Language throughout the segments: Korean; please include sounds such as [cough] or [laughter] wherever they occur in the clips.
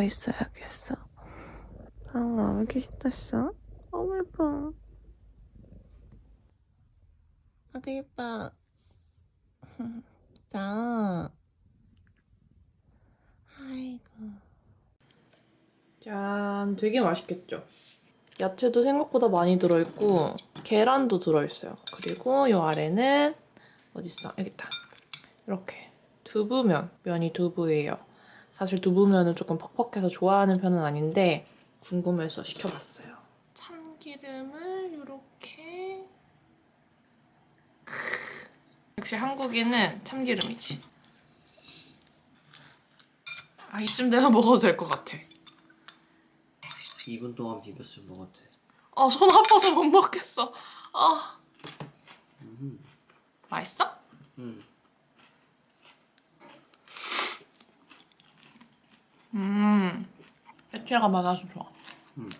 누워 있어야겠어. 아, 왜 이렇게 신났어? 너무 예뻐. 아그 예뻐. [laughs] 자. 아이고. 짠, 되게 맛있겠죠? 야채도 생각보다 많이 들어있고 계란도 들어있어요. 그리고 이 아래는 어딨어? 여기 있다. 이렇게 두부면, 면이 두부예요. 사실 두부면은 조금 퍽퍽해서 좋아하는 편은 아닌데 궁금해서 시켜봤어요. 참기름을 이렇게 역시 한국인은 참기름이지. 아 이쯤 되면 [laughs] 먹어도 될 것 같아. 2분 동안 비볐으면 먹어도 돼. 아, 손 아파서 못 먹겠어. 아, 음. 맛있어? 음. 음, 야채가 많아서 좋아. 음. 음.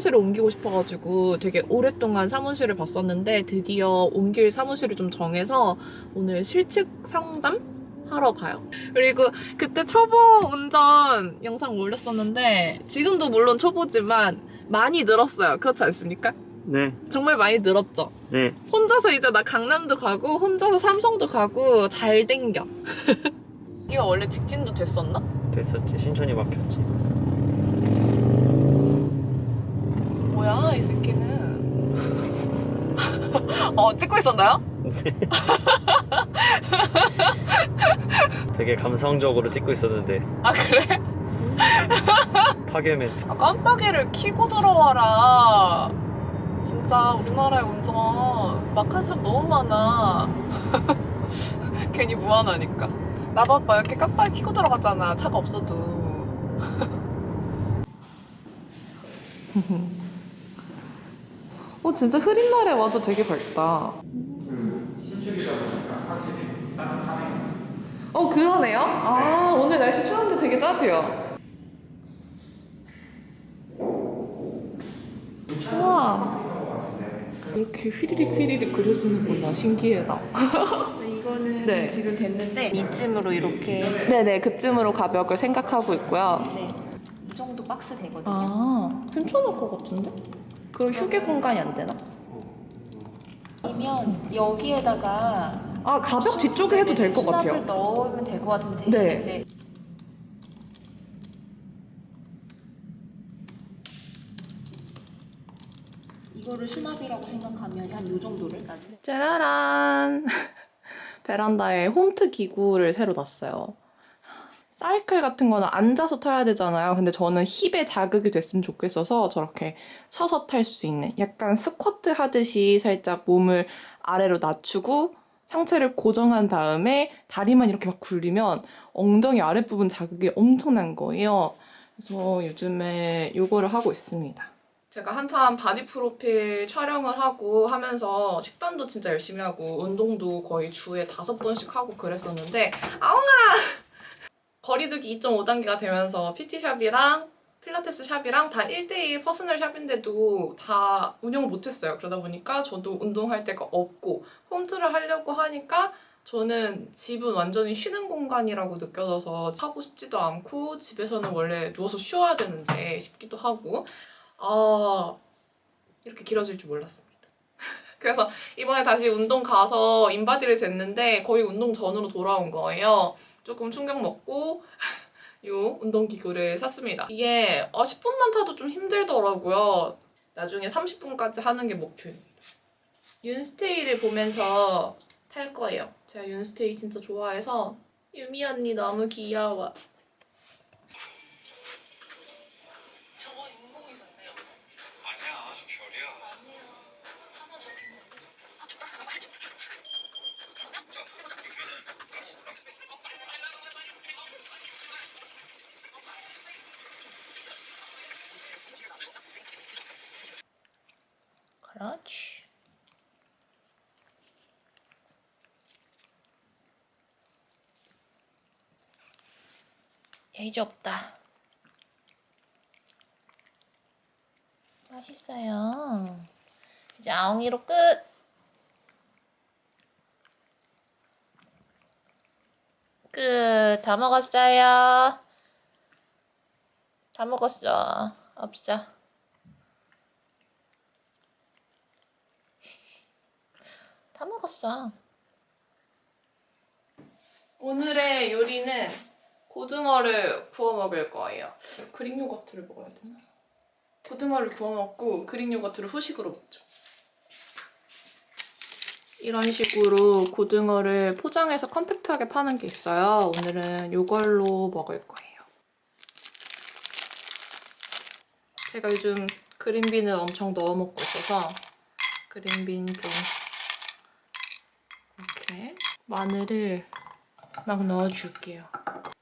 사무실을 옮기고 싶어가지고 되게 오랫동안 사무실을 봤었는데 드디어 옮길 사무실을 좀 정해서 오늘 실측 상담 하러 가요. 그리고 그때 초보 운전 영상 올렸었는데 지금도 물론 초보지만 많이 늘었어요. 그렇지 않습니까? 네, 정말 많이 늘었죠. 네. 혼자서 이제 나 강남도 가고 혼자서 삼성도 가고 잘 땡겨. [laughs] 이거 원래 직진도 됐었나? 됐었지. 신촌이 막혔지. 뭐야 이 새끼는. 어 찍고 있었나요? [laughs] 되게 감성적으로 찍고 있었는데. 아 그래? 파괴 멘트. 아 깜빡이를 켜고 들어와라. 진짜 우리나라의 운전 막한 사람 너무 많아. [laughs] 괜히 무한하니까. 나 봐봐 이렇게 깜빡이 켜고 들어갔잖아. 차가 없어도 [laughs] 어 진짜 흐린 날에 와도 되게 밝다 어 그러네요. 아 오늘 날씨 추운데 되게 따뜻해요. 우와. 이렇게 휘리릭 휘리릭 그려지는구나 신기해라. 이거는 네. 지금 됐는데 이쯤으로 이렇게 네네 그쯤으로 가벽을 생각하고 있고요. 네. 이 정도 박스 되거든요. 아 괜찮을 것 같은데? 그 휴게 공간이 안 되나? 아니면 여기에다가 아 가벽 뒤쪽에 해도 될것 같아요. 수납을 넣으면 될 것 같은데 대신 네. 이제 이거를 수납이라고 생각하면 한 요 정도를 나중에 짜라란 [laughs] 베란다에 홈트 기구를 새로 놨어요 사이클 같은 거는 앉아서 타야 되잖아요. 근데 저는 힙에 자극이 됐으면 좋겠어서 저렇게 서서 탈 수 있는 약간 스쿼트 하듯이 살짝 몸을 아래로 낮추고 상체를 고정한 다음에 다리만 이렇게 막 굴리면 엉덩이 아랫부분 자극이 엄청난 거예요. 그래서 요즘에 요거를 하고 있습니다. 제가 한참 바디 프로필 촬영을 하고 하면서 식단도 진짜 열심히 하고 운동도 거의 주에 다섯 번씩 하고 그랬었는데 아웅아! 거리두기 2.5단계가 되면서 PT샵이랑 필라테스 샵이랑 다 1대1 퍼스널 샵인데도 다 운영을 못했어요. 그러다 보니까 저도 운동할 데가 없고 홈트를 하려고 하니까 저는 집은 완전히 쉬는 공간이라고 느껴져서 하고 싶지도 않고 집에서는 원래 누워서 쉬어야 되는데 싶기도 하고 아 이렇게 길어질 줄 몰랐습니다. 그래서 이번에 다시 운동 가서 인바디를 쟀는데 거의 운동 전으로 돌아온 거예요. 조금 충격 먹고 [laughs] 요 운동 기구를 샀습니다. 이게 어, 10분만 타도 좀 힘들더라고요. 나중에 30분까지 하는 게 목표입니다. 윤스테이를 보면서 탈 거예요. 제가 윤스테이 진짜 좋아해서 유미 언니 너무 귀여워. 그렇지. 예의지 없다. 맛있어요. 이제 아웅이로 끝. 끝. 다 먹었어요. 다 먹었어. 없어. 다 먹었어. 오늘의 요리는 고등어를 구워 먹을 거예요. 그릭 요거트를 먹어야 되나? 고등어를 구워 먹고 그릭 요거트를 후식으로 먹죠. 이런 식으로 고등어를 포장해서 컴팩트하게 파는 게 있어요. 오늘은 이걸로 먹을 거예요. 제가 요즘 그린빈을 엄청 넣어 먹고 있어서 그린빈 좀 이렇게 마늘을 막 넣어줄게요.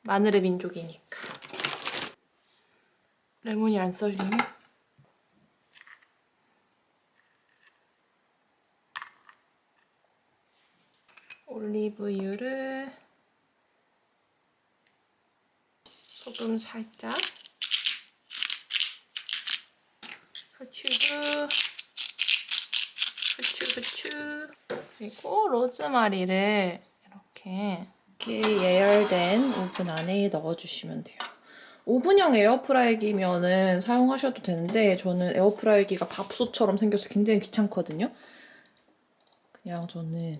마늘의 민족이니까. 레몬이 안 썰리네? 올리브유를 소금 살짝 후추도 후추 후추 그리고 로즈마리를 이렇게 이렇게 예열된 오븐 안에 넣어주시면 돼요. 오븐형 에어프라이기면은 사용하셔도 되는데 저는 에어프라이기가 밥솥처럼 생겨서 굉장히 귀찮거든요. 그냥 저는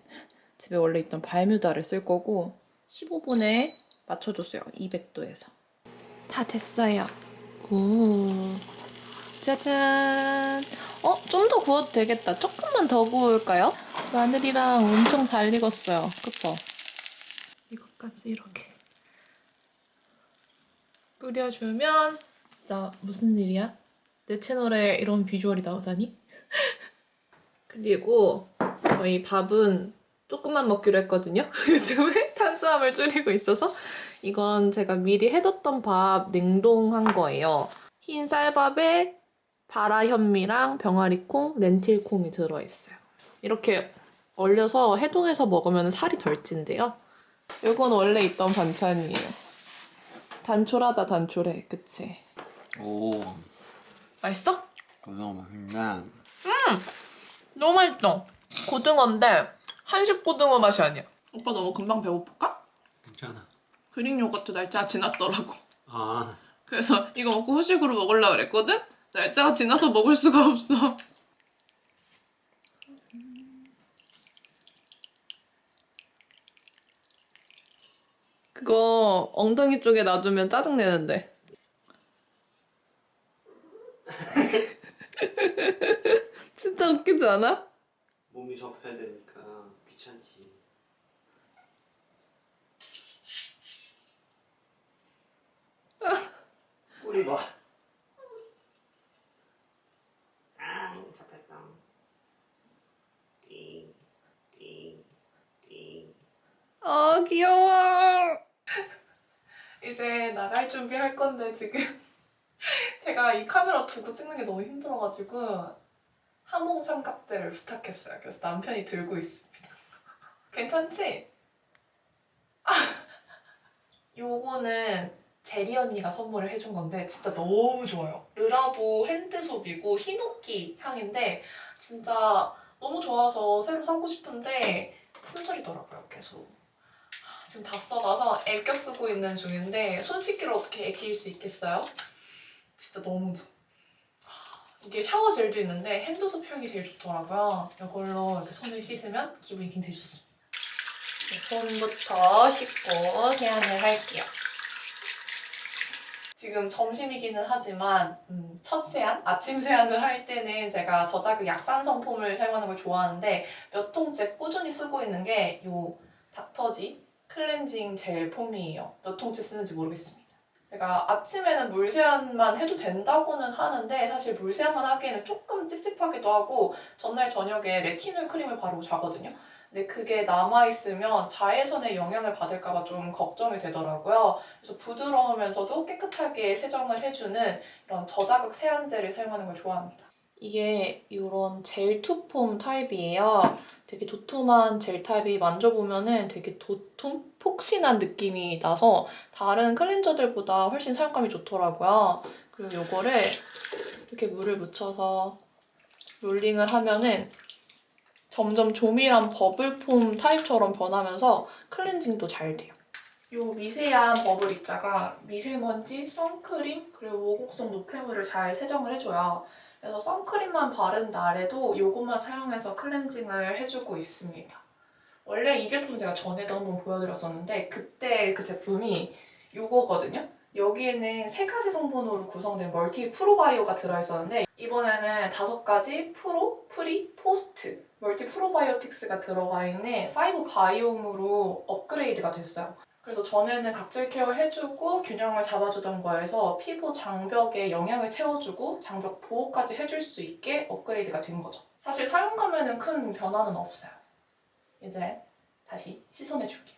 집에 원래 있던 발뮤다를 쓸 거고 15분에 맞춰줬어요. 200도에서. 다 됐어요. 오. 짜잔. 어? 좀 더 구워도 되겠다. 조금만 더 구울까요? 마늘이랑 엄청 잘 익었어요. 그쵸? 이것까지 이렇게 뿌려주면 진짜 무슨 일이야? 내 채널에 이런 비주얼이 나오다니? [laughs] 그리고 저희 밥은 조금만 먹기로 했거든요. [laughs] 요즘에 탄수화물 줄이고 있어서 이건 제가 미리 해뒀던 밥 냉동한 거예요. 흰 쌀밥에 바라 현미랑 병아리콩, 렌틸콩이 들어있어요. 이렇게 얼려서 해동해서 먹으면 살이 덜 찐대요. 이건 원래 있던 반찬이에요. 단촐하다 단촐해, 그치? 오, 맛있어? 고등어 맛있네. 너무 맛있어. 고등어인데 한식 고등어 맛이 아니야. 오빠 너무 금방 배고플까? 괜찮아. 그릭 요거트 날짜 지났더라고. 아, 그래서 이거 먹고 후식으로 먹으려고 그랬거든? 날짜가 지나서 먹을 수가 없어. 그거 엉덩이 쪽에 놔두면 짜증내는데. [laughs] 진짜 웃기지 않아? 몸이 접혀야 되니까 귀찮지. 꼬리 봐. 아, 잡혔다. 띵, 띵, 띵. 아 귀여워. [laughs] 이제 나갈 준비할 건데 지금 [laughs] 제가 이 카메라 두고 찍는 게 너무 힘들어가지고 하몽 삼각대를 부탁했어요. 그래서 남편이 들고 있습니다. [laughs] 괜찮지? 아, 요거는 제리 언니가 선물을 해준 건데 진짜 너무 좋아요. 르라보 핸드소비고 히노키 향인데 진짜 너무 좋아서 새로 사고 싶은데 품절이더라고요. 계속. 지금 다 써놔서 애껴 쓰고 있는 중인데 손 씻기를 어떻게 애낄 수 있겠어요? 진짜 너무 좋- 아, 이게 샤워 젤도 있는데 핸드소프 향이 제일 좋더라고요. 이걸로 이렇게 손을 씻으면 기분이 굉장히 좋습니다. 네, 손부터 씻고 세안을 할게요. 지금 점심이기는 하지만 음, 첫 세안, 아침 세안을 할 때는 제가 저자극 약산성 폼을 사용하는 걸 좋아하는데 몇 통째 꾸준히 쓰고 있는 게이 닥터지 클렌징 젤 폼이에요. 몇 통째 쓰는지 모르겠습니다. 제가 아침에는 물 세안만 해도 된다고는 하는데 사실 물 세안만 하기에는 조금 찝찝하기도 하고 전날 저녁에 레티놀 크림을 바르고 자거든요. 근데 그게 남아있으면 자외선의 영향을 받을까봐 좀 걱정이 되더라고요. 그래서 부드러우면서도 깨끗하게 세정을 해주는 이런 저자극 세안젤을 사용하는 걸 좋아합니다. 이게 이런 젤 투폼 타입이에요. 되게 도톰한 젤 타입이 만져보면은 되게 도톰, 폭신한 느낌이 나서 다른 클렌저들보다 훨씬 사용감이 좋더라고요. 그리고 이거를 이렇게 물을 묻혀서 롤링을 하면은 점점 조밀한 버블폼 타입처럼 변하면서 클렌징도 잘 돼요. 이 미세한 버블 입자가 미세먼지, 선크림, 그리고 모공성 노폐물을 잘 세정을 해줘요. 그래서 선크림만 바른 날에도 이것만 사용해서 클렌징을 해주고 있습니다. 원래 이 제품 제가 전에도 한번 보여드렸었는데 그때 그 제품이 이거거든요. 여기에는 세 가지 성분으로 구성된 멀티 프로바이오가 들어있었는데 이번에는 다섯 가지 프로, 프리, 포스트 멀티 프로바이오틱스가 들어가 있는 파이브 바이옴으로 업그레이드가 됐어요. 그래서 전에는 각질 케어 해주고 균형을 잡아주던 거에서 피부 장벽에 영양을 채워주고 장벽 보호까지 해줄 수 있게 업그레이드가 된 거죠. 사실 사용감에는 큰 변화는 없어요. 이제 다시 씻어내줄게요.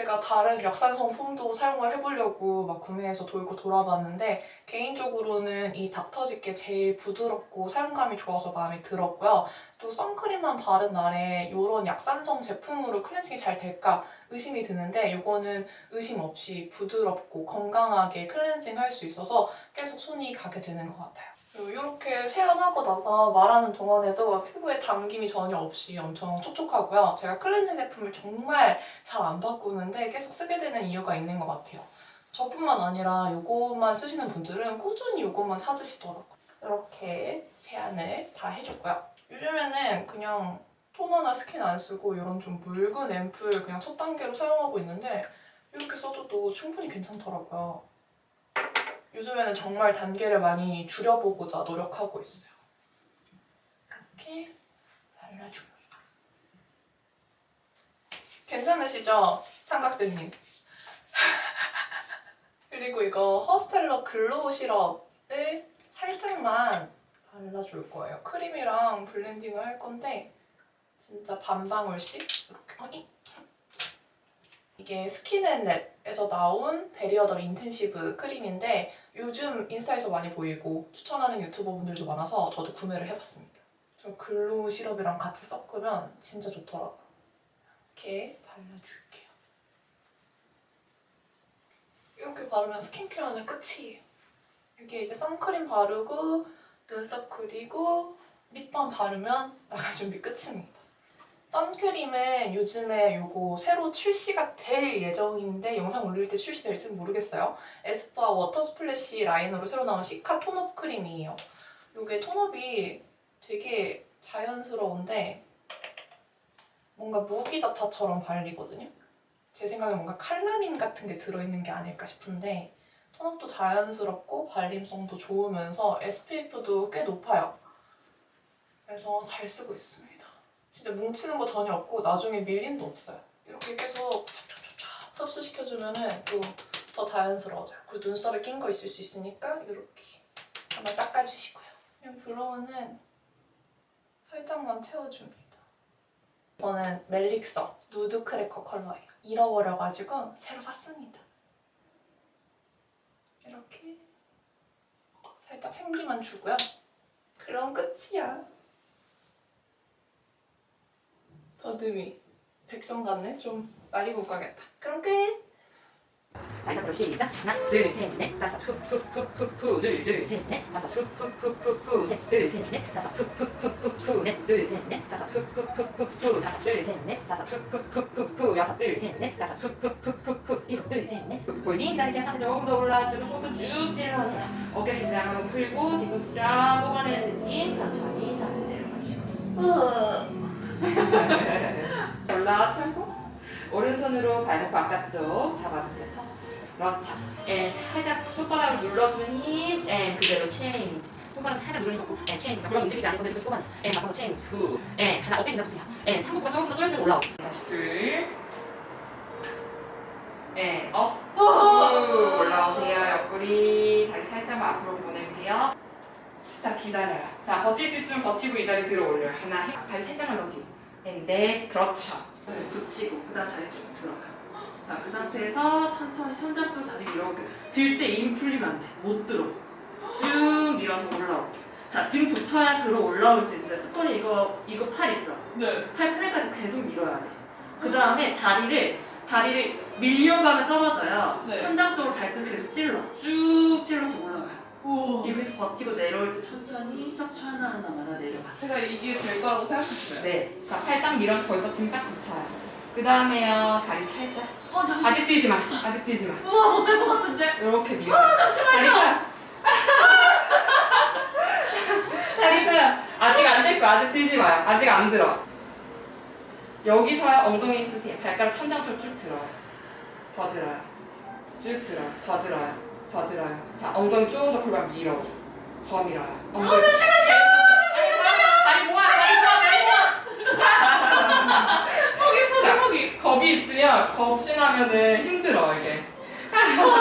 제가 다른 약산성 폼도 사용을 해보려고 막 구매해서 돌고 돌아봤는데 개인적으로는 이 닥터지게 제일 부드럽고 사용감이 좋아서 마음에 들었고요. 또 선크림만 바른 날에 이런 약산성 제품으로 클렌징이 잘 될까 의심이 드는데 이거는 의심 없이 부드럽고 건강하게 클렌징 할 수 있어서 계속 손이 가게 되는 것 같아요. 이렇게 세안하고 나서 말하는 동안에도 피부에 당김이 전혀 없이 엄청 촉촉하고요. 제가 클렌징 제품을 정말 잘 안 바꾸는데 계속 쓰게 되는 이유가 있는 것 같아요. 저뿐만 아니라 이것만 쓰시는 분들은 꾸준히 이것만 찾으시더라고요. 이렇게 세안을 다 해줬고요. 요즘에는 그냥 토너나 스킨 안 쓰고 이런 좀 묽은 앰플 그냥 첫 단계로 사용하고 있는데 이렇게 써줘도 충분히 괜찮더라고요. 요즘에는 정말 단계를 많이 줄여보고자 노력하고 있어요. 이렇게 발라줍니다. 괜찮으시죠? 삼각대님. [laughs] 그리고 이거 허스텔러 글로우 시럽을 살짝만 발라줄 거예요. 크림이랑 블렌딩을 할 건데 진짜 반 방울씩 이렇게 어이? 이게 스킨앤랩에서 나온 베리어 더 인텐시브 크림인데 요즘 인스타에서 많이 보이고 추천하는 유튜버 분들도 많아서 저도 구매를 해봤습니다. 좀 글로우 시럽이랑 같이 섞으면 진짜 좋더라고요. 이렇게 발라줄게요. 이렇게 바르면 스킨케어는 끝이에요. 이게 이제 선크림 바르고 눈썹 그리고 립밤 바르면 나갈 준비 끝입니다. 선크림은 요즘에 요거 새로 출시가 될 예정인데 영상 올릴 때 출시될지는 모르겠어요. 에스쁘아 워터 스플래시 라인으로 새로 나온 시카 톤업 크림이에요. 요게 톤업이 되게 자연스러운데 뭔가 무기자차처럼 발리거든요. 제 생각에 뭔가 칼라민 같은 게 들어있는 게 아닐까 싶은데 톤업도 자연스럽고 발림성도 좋으면서 SPF도 꽤 높아요. 그래서 잘 쓰고 있습니다. 진짜 뭉치는 거 전혀 없고 나중에 밀림도 없어요. 이렇게 계속 찹찹찹찹 흡수시켜주면은 또 더 자연스러워져요. 그리고 눈썹에 낀 거 있을 수 있으니까 이렇게 한번 닦아주시고요. 이 브로우는 살짝만 채워줍니다. 이거는 멜릭서 누드 크래커 컬러예요. 잃어버려가지고 새로 샀습니다. 이렇게 살짝 생기만 주고요. 그럼 끝이야. 더듬이. 백정 같네? 좀 많이 못 가겠다. 그럼 끝! 자, 이제 시작. 하나, 둘, 셋, 넷, 다섯, 후, 후, 후, 후, 후, 둘, 둘, 셋, 넷, 다섯, 후, 후, 후, 후, 후, 셋, 둘, 셋, 넷, 다섯, 후, 후, 후, 후, 후, 넷, 둘, 셋, 넷, 다섯, 후, 후, 후, 후, 후, 다섯, 둘, 셋, 넷, 다섯, 후, 후, 후, 후, 후, 여섯, 둘, 셋, 넷, 다섯, 후, 후, 후, 후, 후, 일곱, 둘, 셋, 넷. 다리 상체 조금 더 올라주고 속도 쭉 찔러내요. 어깨 긴장을 풀고 뒤꿈치 쫙 뽑아내는 느낌 천천히 상체 내려가시고. 최고. 오른손으로 발목 바깥쪽 잡아주세요. 터치. 그렇죠. 예, 살짝 손바닥을 눌러주는 힘. 예, 그대로 체인지. 손바닥 살짝 거. 예, 체인지. 그럼 움직이지 않고 그대로 손바닥. 예, 맞아서 체인지. 후. 예, 하나 어깨 잡으세요. 예, 상복과 조금 더 쪼여서 올라오고. 다시 둘. 예, 업. 후. 올라오세요. 옆구리. 다리 살짝만 앞으로 보낼게요. 스탑 기다려요. 자, 버틸 수 있으면 버티고 이 다리 들어 올려요. 하나, 힘. 다리 살짝만 더 뒤로. 네, 네, 그렇죠. 네, 붙이고 그다음 다리 쭉 들어가요. 자, 그 상태에서 천천히 천장 쪽 다리 밀어올게요. 들때 힘 풀리면 안 돼. 못 들어. 쭉 밀어서 올라올게. 자, 등 붙여야 들어 올라올 수 있어요. 스톤이 이거 이거 팔 있죠? 네. 팔 팔까지 계속 밀어야 돼. 그 다음에 다리를 다리를 밀려가면 떨어져요. 네. 천장 쪽으로 발끝 계속 찔러. 쭉 찔러서 올라 가요. 오. 여기서 버티고 내려올 때 천천히 척추 하나하나 말아 내려가세요. 제가 이게 될 거라고 생각했어요. 네. 자, 팔 딱 밀어 거기서 등딱 붙여요. 그 다음에요, 다리 살짝. 어, 잠 아직 뛰지 마. 아직 뛰지 마. 우와, 못될 것 같은데? 이렇게 밀어. 다리 펴요. [laughs] 다리 펴요. 아직 안 될 거야. 아직 뛰지 마요. 아직 안 들어. 여기서야 엉덩이 쓰세요. 발가락 천장 쪽으로 쭉 들어요. 더 들어요. 쭉 들어요. 더 들어요. 더 들어요. 자, 엉덩이 조금 더 골반 밀어줘. 더 밀어요. 엉덩이. 어, 잠시만요. 다리 모아. 다리 모아. 다리 모아. [laughs] 포기, 포기, 포기. 겁이 있으면 겁신하면은 힘들어, 이게. [laughs]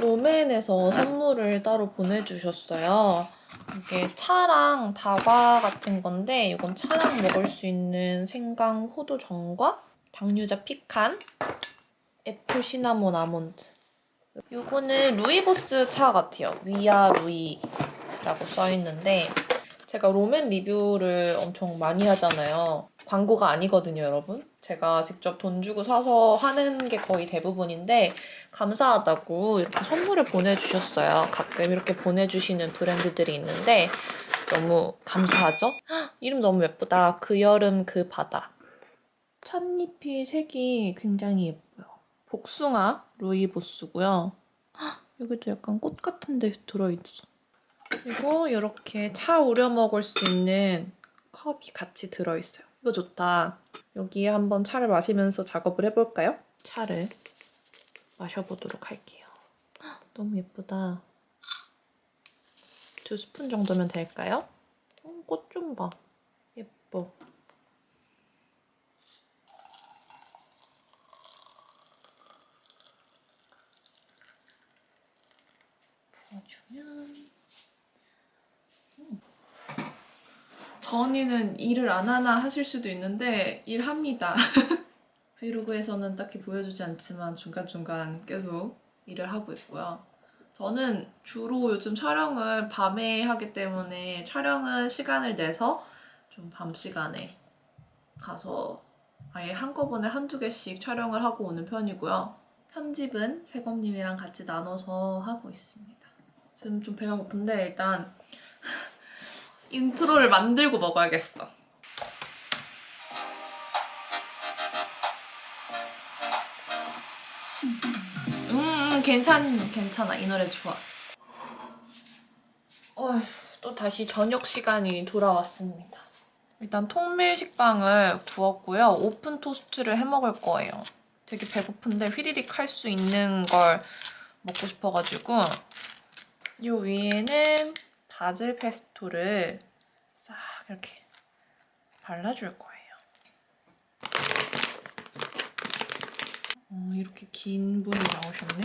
로맨에서 선물을 따로 보내주셨어요. 이게 차랑 다과 같은 건데 이건 차랑 먹을 수 있는 생강 호두 전과 당류자 피칸, 애플 시나몬 아몬드. 요거는 루이보스 차 같아요. 위아 루이라고 써있는데 제가 로맨 리뷰를 엄청 많이 하잖아요. 광고가 아니거든요, 여러분. 제가 직접 돈 주고 사서 하는 게 거의 대부분인데 감사하다고 이렇게 선물을 보내주셨어요. 가끔 이렇게 보내주시는 브랜드들이 있는데 너무 감사하죠? 헉, [gasps] 이름 너무 예쁘다. 그 여름 그 바다. 찻잎이 색이 굉장히 예뻐요. 복숭아 루이보스고요. 헉, [gasps] 여기도 약간 꽃 같은 데 들어있어. 그리고 이렇게 차 우려 먹을 수 있는 컵이 같이 들어있어요. 이거 좋다. 여기에 한번 차를 마시면서 작업을 해볼까요? 차를 마셔보도록 할게요. 헉, [gasps] 너무 예쁘다. 두 스푼 정도면 될까요? 어, 꽃좀 봐. 예뻐. 부어주면 저 언니는 일을 안 하나 하실 수도 있는데 일합니다. [laughs] 브이로그에서는 딱히 보여주지 않지만 중간중간 계속 일을 하고 있고요. 저는 주로 요즘 촬영을 밤에 하기 때문에 촬영은 시간을 내서 좀 밤 시간에 가서 아예 한꺼번에 한두 개씩 촬영을 하고 오는 편이고요. 편집은 세검님이랑 같이 나눠서 하고 있습니다. 지금 좀 배가 고픈데 일단 [laughs] 인트로를 만들고 먹어야겠어. 음, 괜찮, 괜찮아. 이 노래 좋아. 어휴, 또 다시 저녁 시간이 돌아왔습니다. 일단 통밀 식빵을 구웠고요. 오픈 토스트를 해 먹을 거예요. 되게 배고픈데 휘리릭 할 수 있는 걸 먹고 싶어가지고 요 위에는 바질 페스토를 싹 이렇게 발라줄 거예요. 어, 이렇게 긴 분이 나오셨네.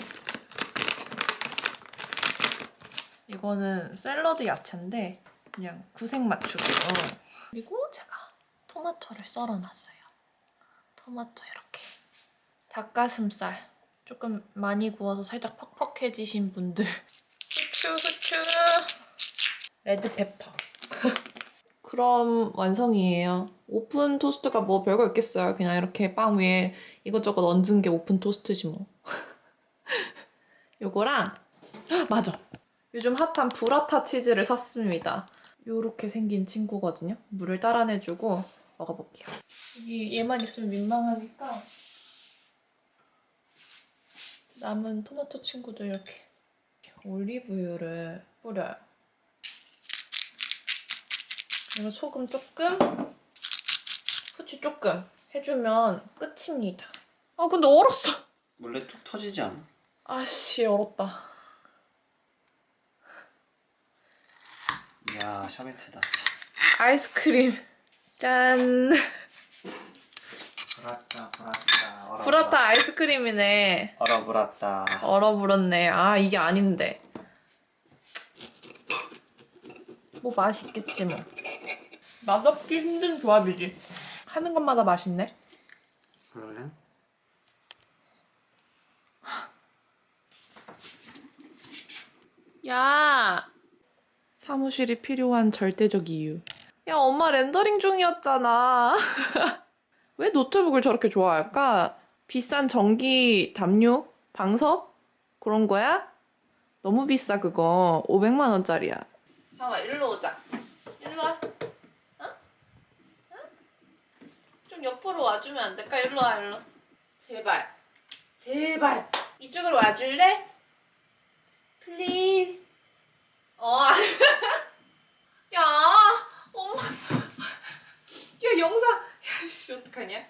이거는 샐러드 야채인데 그냥 구색 맞추기로. 그리고 제가 토마토를 썰어놨어요. 토마토 이렇게. 닭가슴살 조금 많이 구워서 살짝 퍽퍽해지신 분들. 후추 후추. 레드페퍼. [laughs] 그럼 완성이에요. 오픈 토스트가 뭐 별거 있겠어요. 그냥 이렇게 빵 위에 이것저것 얹은 게 오픈 토스트지 뭐. [laughs] 요거랑 헉, [gasps] 맞아. 요즘 핫한 브라타 치즈를 샀습니다. 요렇게 생긴 친구거든요. 물을 따라내주고 먹어볼게요. 여기 얘만 있으면 민망하니까 남은 토마토 친구들 이렇게 올리브유를 뿌려요. 그리고 소금 조금, 후추 조금 해주면 끝입니다. 아 근데 얼었어. 원래 툭 터지지 않아? 아씨 얼었다. 이야 샤베트다. 아이스크림 짠. 브라타 브라타 얼어 브라타 아이스크림이네. 얼어 브라타. 얼어불었네. 아 이게 아닌데. 뭐 맛있겠지 뭐. 맛없기 힘든 조합이지. 하는 것마다 맛있네. 그러네. 야. 사무실이 필요한 절대적 이유. 야 엄마 렌더링 중이었잖아. [laughs] 왜 노트북을 저렇게 좋아할까? 비싼 전기 담요? 방석? 그런 거야? 너무 비싸 그거. 500만 원짜리야. 상아 일로 오자. 일로 와. 어? 응? 좀 옆으로 와주면 안 될까? 일로 와 일로. 제발. 제발. 이쪽으로 와줄래? 플리즈. 어. [laughs] 야, 엄마. 야 영상. 야씨 어떡하냐?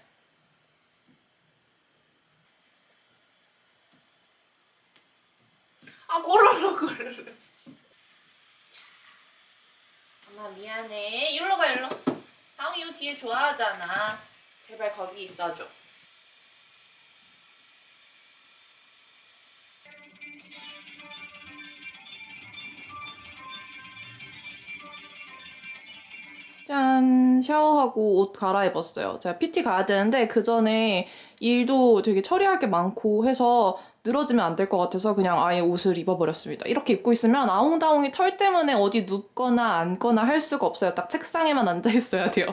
아 고르르 고르르. 엄마 미안해. 일로 가 일로. 다홍이 요 뒤에 좋아하잖아. 제발 거기 있어줘. 짠 샤워하고 옷 갈아입었어요. 제가 PT 가야 되는데 그 전에 일도 되게 처리할 게 많고 해서 늘어지면 안 될 것 같아서 그냥 아예 옷을 입어버렸습니다. 이렇게 입고 있으면 아웅다웅이 털 때문에 어디 눕거나 앉거나 할 수가 없어요. 딱 책상에만 앉아 있어야 돼요.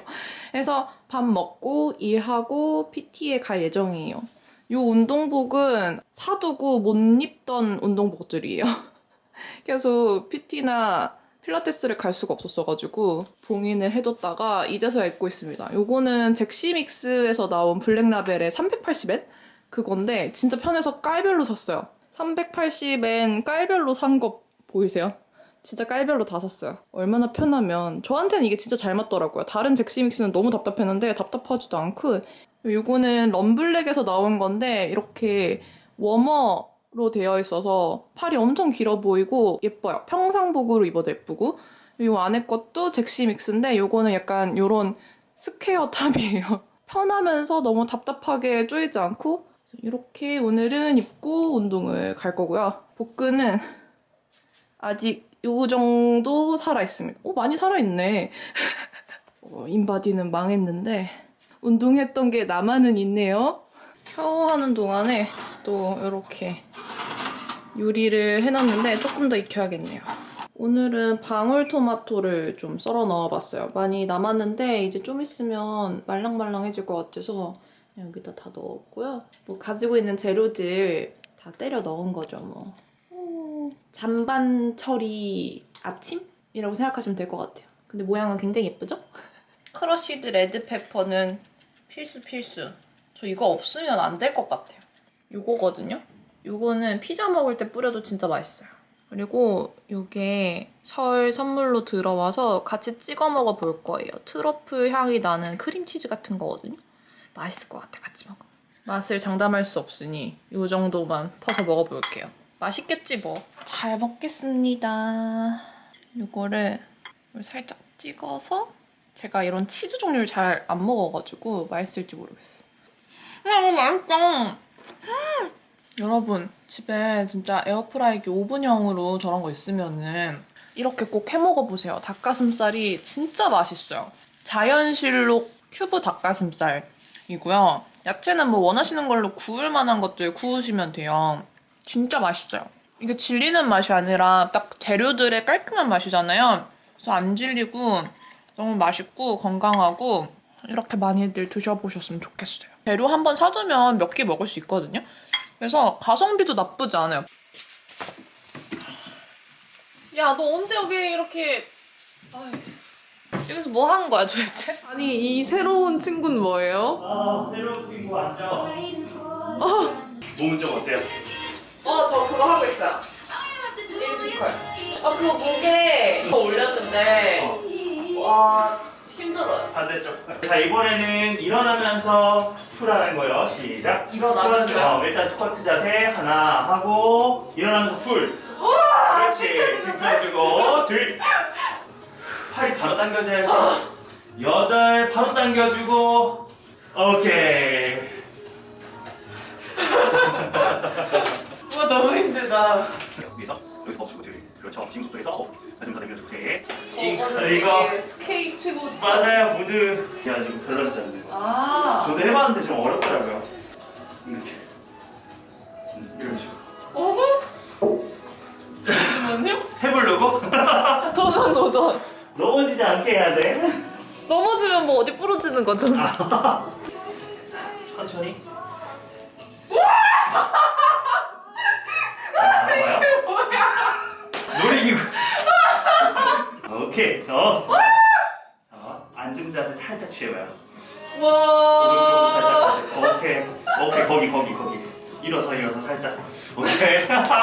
그래서 밥 먹고 일하고 PT에 갈 예정이에요. 이 운동복은 사두고 못 입던 운동복들이에요. [laughs] 계속 PT나 필라테스를 갈 수가 없었어가지고 봉인을 해뒀다가 이제서야 입고 있습니다. 요거는 잭시믹스에서 나온 블랙라벨의 380엔? 그건데 진짜 편해서 깔별로 샀어요. 380엔 깔별로 산 거 보이세요? 진짜 깔별로 다 샀어요. 얼마나 편하면 저한테는 이게 진짜 잘 맞더라고요. 다른 잭시믹스는 너무 답답했는데 답답하지도 않고 요거는 럼블랙에서 나온 건데 이렇게 워머 로 되어 있어서 팔이 엄청 길어 보이고 예뻐요. 평상복으로 입어도 예쁘고 요 안에 것도 잭시 믹스인데 요거는 약간 요런 스퀘어 탑이에요. [laughs] 편하면서 너무 답답하게 조이지 않고 이렇게 오늘은 입고 운동을 갈 거고요. 복근은 아직 요 정도 살아있습니다. 오, 많이 살아있네. [laughs] 어, 인바디는 망했는데 운동했던 게 나만은 있네요. 샤워하는 동안에 또 이렇게 요리를 해놨는데 조금 더 익혀야겠네요. 오늘은 방울토마토를 좀 썰어 넣어봤어요. 많이 남았는데 이제 좀 있으면 말랑말랑해질 것 같아서 여기다 다 넣었고요. 뭐 가지고 있는 재료들 다 때려 넣은 거죠, 뭐. 오, 잔반 처리 아침이라고 생각하시면 될 것 같아요. 근데 모양은 굉장히 예쁘죠? [laughs] 크러쉬드 레드페퍼는 필수 필수. 저 이거 없으면 안 될 것 같아요. 요거거든요. 요거는 피자 먹을 때 뿌려도 진짜 맛있어요. 그리고 요게 설 선물로 들어와서 같이 찍어 먹어 볼 거예요. 트러플 향이 나는 크림치즈 같은 거거든요. 맛있을 것 같아, 같이 먹으면. 맛을 장담할 수 없으니 요 정도만 퍼서 먹어볼게요. 맛있겠지 뭐. 잘 먹겠습니다. 요거를 살짝 찍어서 제가 이런 치즈 종류를 잘 안 먹어가지고 맛있을지 모르겠어. 음, 너무 맛있다. 음. 여러분 집에 진짜 에어프라이기 오븐형으로 저런 거 있으면은 이렇게 꼭 해 먹어 보세요. 닭가슴살이 진짜 맛있어요. 자연실록 큐브 닭가슴살이고요. 야채는 뭐 원하시는 걸로 구울 만한 것들 구우시면 돼요. 진짜 맛있어요. 이게 질리는 맛이 아니라 딱 재료들의 깔끔한 맛이잖아요. 그래서 안 질리고 너무 맛있고 건강하고 이렇게 많이들 드셔보셨으면 좋겠어요. 재료 한번 사두면 몇 개 먹을 수 있거든요. 그래서 가성비도 나쁘지 않아요. 야, 너 언제 여기 이렇게 아휴, 여기서 뭐 하는 거야 도대체? [laughs] 아니, 이 새로운 친구는 뭐예요? 아 새로운 친구 왔죠? 몸은 좀 어때요? 어, 저 그거 하고 있어요. 아, 그거 무게 올렸는데 와 힘들어요. 반대쪽. 자 이번에는 일어나면서 풀하는 거요. 시작. 일어나면서요? 스쿼트. 어, 일단 스쿼트 자세 하나 하고 일어나면서 풀. 그렇지. 등 펴주고 둘. 팔이 바로 당겨줘야죠. 여덟 바로 당겨주고 오케이. 와 너무 힘들다. 여기서 여기서 멈추고 둘. 그렇죠. 지금 속도에서 업. 가슴 다 당겨주고 셋. 저거는 이거 되게 스케이트보드. 맞아요. 무드. 야 지금 밸런스 아. 저도 해봤는데 좀 어렵더라고요. 이렇게. 음, 이런 식으로. 어머. 잠시만요. 해보려고? [laughs] 도전 도전. 넘어지지 않게 해야 돼. 넘어지면 뭐 어디 부러지는 거죠? [laughs] 천천히.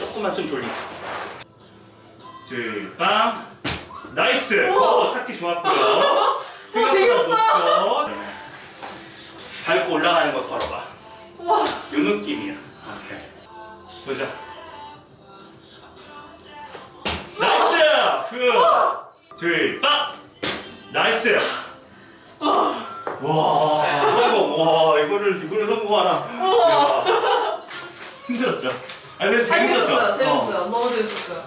조금만, 숨 돌리고. 둘, 빵. 나이스! 오, 착지 좋았고요. [laughs] 생각보다 높죠? 밟고 올라가는 거 걸어봐. 우와. 요 느낌이야. 오케이. 보자. 나이스! 후! 둘, 빵! 나이스! 와, 이거, 와, 이거를, 이거를 성공하나. 야. 힘들었죠? 아, 근데 재밌었죠? 재밌었어요. 어. 너무 재밌었어요.